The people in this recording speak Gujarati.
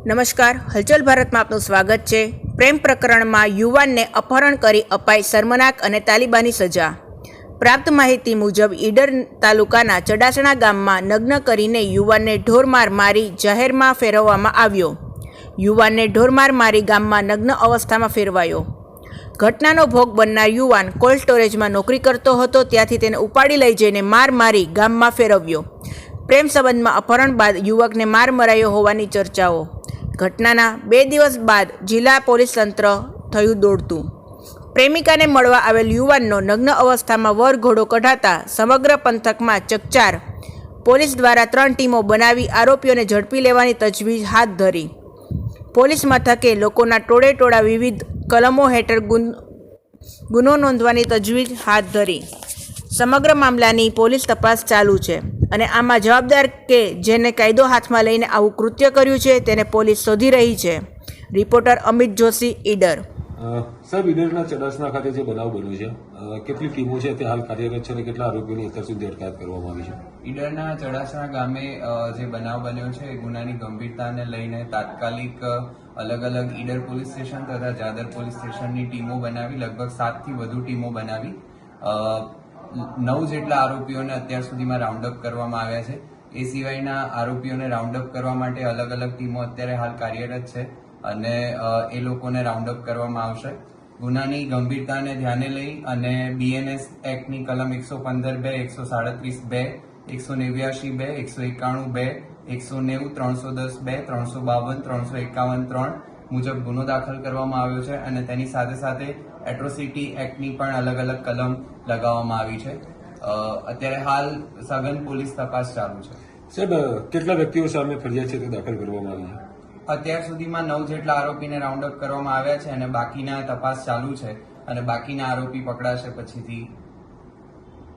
નમસ્કાર, હલચલ ભારતમાં આપનું સ્વાગત છે. પ્રેમ પ્રકરણમાં યુવાનને અપહરણ કરી અપાઈ શર્મનાક અને તાલિબાની સજા. પ્રાપ્ત માહિતી મુજબ, ઈડર તાલુકાના ચડાસણા ગામમાં નગ્ન કરીને યુવાનને ઢોરમાર મારી જાહેરમાં ફેરવવામાં આવ્યો. યુવાનને ઢોરમાર મારી ગામમાં નગ્ન અવસ્થામાં ફેરવાયો. ઘટનાનો ભોગ બનનાર યુવાન કોલ્ડ સ્ટોરેજમાં નોકરી કરતો હતો, ત્યાંથી તેને ઉપાડી લઈ જઈને માર મારી ગામમાં ફેરવ્યો. પ્રેમ સંબંધમાં અપહરણ બાદ યુવકને માર મરાયો હોવાની ચર્ચાઓ ઘટનાના બે દિવસ બાદ જિલ્લા પોલીસ તંત્ર થયું દોડતું. પ્રેમિકાને મળવા આવેલ યુવાનનો નગ્ન અવસ્થામાં વરઘોડો કઢાતા સમગ્ર પંથકમાં ચકચાર. પોલીસ દ્વારા ત્રણ ટીમો બનાવી આરોપીઓને ઝડપી લેવાની તજવીજ હાથ ધરી. પોલીસ મથકે લોકોના ટોળે ટોળા વિવિધ કલમો હેઠળ ગુન, ગુનો નોંધવાની તજવીજ હાથ ધરી. સમગ્ર મામલાની પોલીસ તપાસ ચાલુ છે. અને આમાં જવાબદાર કે જેને કાયદો હાથમાં લઈને આવું કૃત્ય કર્યું છે તેને પોલીસ શોધી રહી છે. રિપોર્ટર અમિત જોશી ઈડર. સાહેબ ઈડરના ચડાસના ખાતે જે બનાવ બન્યો છે કેટલી ટીમો છે તે હાલ કાર્યરત છે અને કેટલા આરોપીઓની અત્યાર સુધી અટકાયત કરવામાં આવી છે? ઈડરના ચડાસણા ગામે જે બનાવ બન્યો છે એ ગુનાની ગંભીરતાને લઈને તાત્કાલિક અલગ અલગ ઈડર પોલીસ સ્ટેશન તથા જાદર પોલીસ સ્ટેશનની ટીમો બનાવી લગભગ સાતથી વધુ ટીમો બનાવી. નવ જેટલા આરોપીઓને અત્યાર સુધીમાં રાઉન્ડ અપ કરવામાં આવ્યા છે. એ સિવાયના આરોપીઓને રાઉન્ડ અપ કરવા માટે અલગ અલગ ટીમો અત્યારે હાલ કાર્યરત છે અને એ લોકોને રાઉન્ડ અપ કરવામાં આવશે. ગુનાની ગંભીરતાને ધ્યાને લઈ અને બીએનએસ એક્ટની કલમ એકસો પંદર બે, એકસો સાડત્રીસ બે, એકસો નેવ્યાશી બે, એકસો એકાણું બે, એકસો નેવું, ત્રણસો દસ બે, ત્રણસો બાવન, ત્રણસો એકાવન ત્રણ મુજબ ગુનો દાખલ કરવામાં આવ્યો છે અને તેની સાથે સાથે એટ્રોસિટી એક્ટની પણ અલગ અલગ કલમ લગાવવામાં આવી છે. અત્યારે હાલ સઘન પોલીસ તપાસ ચાલુ છે. સાહેબ કેટલા વ્યક્તિઓ સામે ફરિયાદ છે તે દાખલ કરવામાં આવી છે? અત્યાર સુધીમાં નવ જેટલા આરોપીને રાઉન્ડ અપ કરવામાં આવ્યા છે અને બાકીના તપાસ ચાલુ છે અને બાકીના આરોપી પકડાશે પછીથી